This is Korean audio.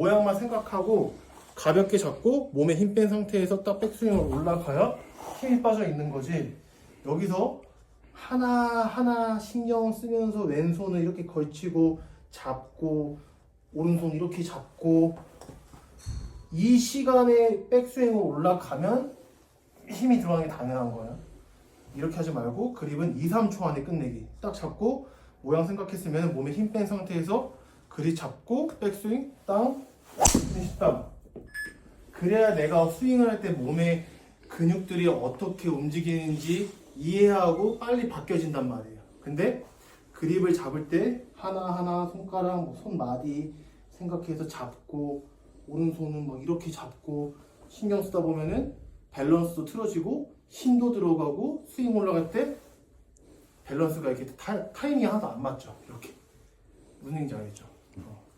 모양만 생각하고 가볍게 잡고 몸에 힘 뺀 상태에서 딱 백스윙으로 올라가야 힘이 빠져 있는 거지. 여기서 하나하나 신경 쓰면서 왼손을 이렇게 걸치고 잡고 오른손 이렇게 잡고 이 시간에 백스윙으로 올라가면 힘이 들어가는 게 당연한 거예요 이렇게 하지 말고 그립은 2, 3초 안에 끝내기. 딱 잡고 모양 생각했으면 몸에 힘 뺀 상태에서 그립 잡고 백스윙 땅 13. 그래야 내가 스윙을 할 때 몸의 근육들이 어떻게 움직이는지 이해하고 빨리 바뀌어진단 말이에요. 근데 그립을 잡을 때 하나하나 손가락, 뭐 손마디 생각해서 잡고 오른손은 뭐 이렇게 잡고 신경 쓰다 보면은 밸런스도 틀어지고 힘도 들어가고 스윙 올라갈 때 밸런스가 이렇게 타, 타이밍이 하나도 안 맞죠. 이렇게. 무슨 얘기인지 알겠죠? 어.